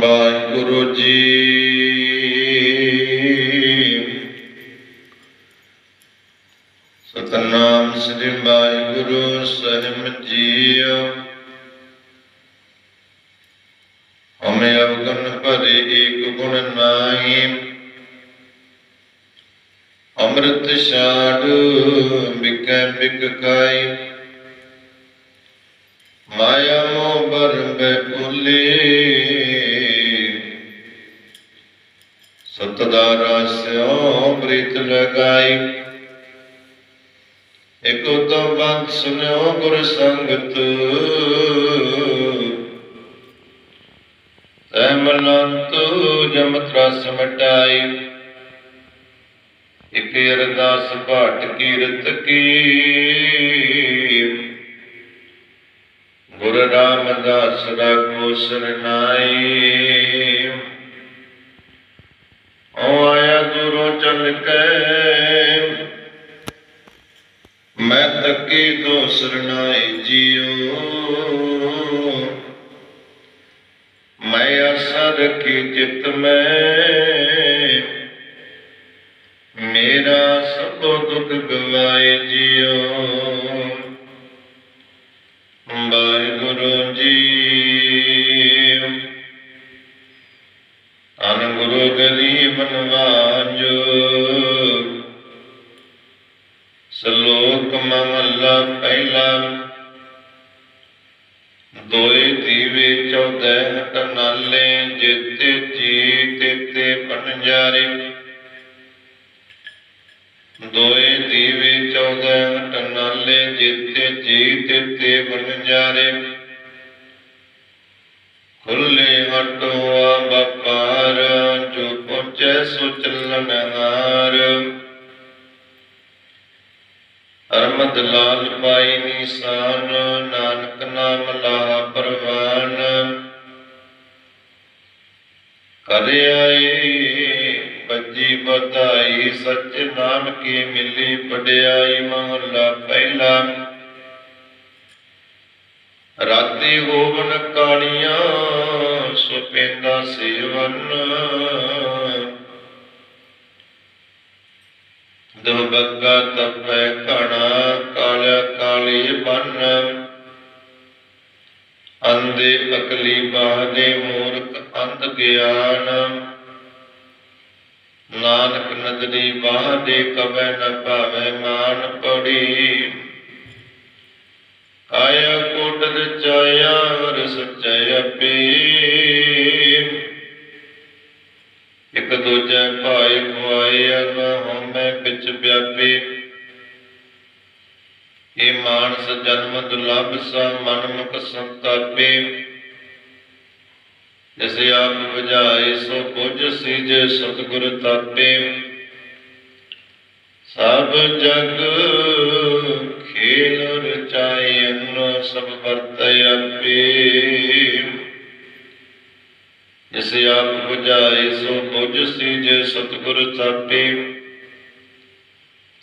ਵਾਹਿਗੁਰੂ ਜੀ। ਸਤਨਾਮ ਸ੍ਰੀ ਵਾਹਿਗੁਰੂ ਸਾਹਿਬ ਜੀਓ। ਹਮੇ ਅਵਗਨ ਭਰੇ ਏਕ ਗੁਣ ਨਾਹੀ। ਅੰਮ੍ਰਿਤ ਛਾੜ ਬਿਕੈ ਬਿਕ ਖਾਈ। ਮਾਇਆ ਮੋਹ ਬਰਬੈ ਭੁਲੇ। ਸਤਦਾ ਰਸਿਓ ਪ੍ਰੀਤ ਲਗਾਈ। ਇਕ ਉਤਮ ਬੰਦ ਸੁਨਿਓ ਗੁਰ ਸੰਗਤ। ਤੈ ਜਮ ਤਰਸ ਮਟਾਈ। ਇਕ ਅਰਦਾਸ ਭਾਟ ਕੀਰਤ ਕੀ। ਗੁਰ ਰਾਮਦਾਸ ਰਾਖੋ ਸਰਨਾਈ ਦੂਰੋਂ ਚੱਲ ਮੈਂ ਤੱਕੀ ਦੋ ਸਰਨਾਈ ਜੀਓ। ਮੈਂ ਆਸਾ ਰੱਖੀ ਚਿਤ ਮੈਂ। ਮੇਰਾ ਸਭ ਦੁੱਖ ਗਵਾਏ ਜੀਓ। ਵਾਹਿਗੁਰੂ ਜੀ। ਅਨ ਗੁਰੂ ਗਰੀਬ ਨਵਾਜੋ ਸ਼ਲੋਕ ਮਹਲਾ ਪਹਿਲਾ। ਦੋਏ ਦੀਵੇ ਚੌਦਹ ਟਨਾਲੇ ਜਿਤੇ ਜੀ ਤਿਤੇ ਪਨਜਾਰੇ ਦੋਏ ਦੀਵੇ ਚੌਦਹ ਟਨਾਲੇ ਜਿਤੇ ਜੀ ਤਿਤੇ ਪਨਜਾਰੇ ਖੁੱਲੇ ਹਟਵਾ ਵਪਾਰ ਜੋ ਪਹੁੰਚੈ ਸੋ ਚੱਲਣ ਹਾਰ। ਅਰਮਦ ਲਾਲ ਪਾਈ ਨਿਸ਼ਾਨ, ਨਾਨਕ ਨਾਮ ਲਾਹ ਪਰਵਾਨ। ਕਰ ਆਏ ਬੱਜੀ ਬਧਾਈ ਸਚ ਨਾਮ ਕੀ ਮਿਲੀ ਪੜਿਆਈ ਮਹਲਾ ਪਹਿਲਾ। ਰਾਤੀ ਹੋਵਨ ਕਾਣੀਆਂ ਸੋ ਪੈਂਦਾ ਸੇਵਨ ਦੋ ਬੱਗਾ ਤਪੈ ਘਣਾ ਕਾਲਿਆ ਕਾਲੀ ਬੰਨ। ਅੰਦੇ ਅਕਲੀ ਬਾਹਦੇ ਮੂਰਖ ਅੰਧ ਗਿਆਨ। ਨਾਨਕ ਨਦਰੀ ਬਾਹਦੇ ਕਬੈ ਨ ਭਾਵੈ ਮਾਨ ਪੜੀ। ਆਇਆ ਕੋਟ ਰਚਾਇਆ ਵਰ ਸਚੈ ਆਪੇ ਇਕ ਵਿੱਚ ਵਿਆਪੇ। ਇਹ ਮਾਨਸ ਜਨਮ ਦੁਲਭ ਸਾ ਮਨ ਮੁਖ ਸੰਤਾਪੇ ਜਿਸ ਆਪ ਬੁਝਾਏ ਸੋ ਕੁਝ ਸੀਜੇ ਸਤਿਗੁਰ ਤਾਪੇ ਸਭ ਜਗ ਖੇਲ ਰਚਾਏ ਅੰਨ ਸਭ ਵਰਤ ਆਪੇ। ਜਿਸ ਆਪ ਬੁਝਾਏ ਸੋ ਬੁਝ ਸੀਜੇ ਸਤਿਗੁਰ ਤਾਪੇ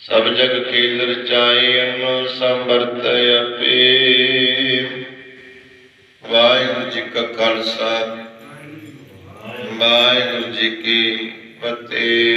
ਸਭ ਜਗ ਖੇਲ ਰਚਾਏ ਅੰਨ ਸੰਵਰਤ ਆਪੇ। ਵਾਹਿਗੁਰੂ ਜੀ ਕਾ ਖਾਲਸਾ, ਵਾਹਿਗੁਰੂ ਜੀ ਕੀ ਫਤਿਹ।